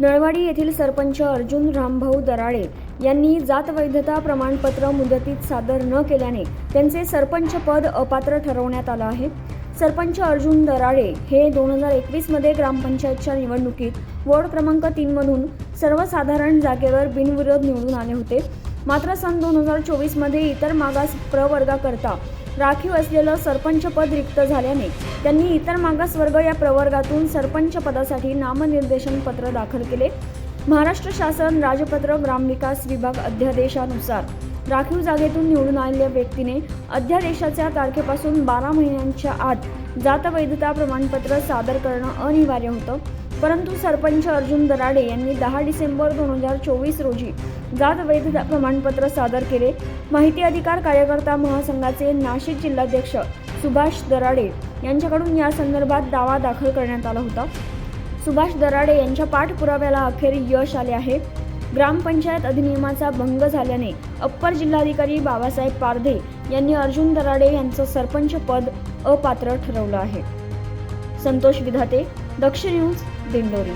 नळवाडी येथील सरपंच अर्जुन रामभाऊ दराळे यांनी जात वैधता प्रमाणपत्र मुदतीत सादर न केल्याने त्यांचे सरपंच पद अपात्र ठरवण्यात आलं आहे. सरपंच अर्जुन दराळे हे दोन हजार एकवीसमध्ये ग्रामपंचायतच्या निवडणुकीत वॉर्ड क्रमांक तीनमधून सर्वसाधारण जागेवर बिनविरोध निवडून आले होते. मात्र सन दोन हजार चोवीसमध्ये इतर मागास प्रवर्गाकरता राखीव असलेलं सरपंच पद रिक्त झाल्याने त्यांनी इतर मागासवर्ग या प्रवर्गातून सरपंच पदासाठी नामनिर्देशन पत्र दाखल केले. महाराष्ट्र शासन राजपत्र ग्रामविकास विभाग अध्यादेशानुसार राखीव जागेतून निवडून आलेल्या व्यक्तीने अध्यादेशाच्या तारखेपासून बारा महिन्यांच्या आत जात वैधता प्रमाणपत्र सादर करणं अनिवार्य होतं. परंतु सरपंच अर्जुन दराडे यांनी दहा डिसेंबर दोन हजार चोवीस रोजी जात वैधता प्रमाणपत्र सादर केले. माहिती अधिकार कार्यकर्ता महासंघाचे नाशिक जिल्हाध्यक्ष सुभाष दराडे यांच्याकडून या संदर्भात दावा दाखल करण्यात आला होता. सुभाष दराडे यांच्या पाठपुराव्याला अखेर यश आले आहे. ग्रामपंचायत अधिनियमाचा भंग झाल्याने अप्पर जिल्हाधिकारी बाबासाहेब पारधे यांनी अर्जुन दराडे यांचं सरपंच पद अपात्र ठरवलं आहे. संतोष विधाते दक्ष न्यूज दिंडोरी.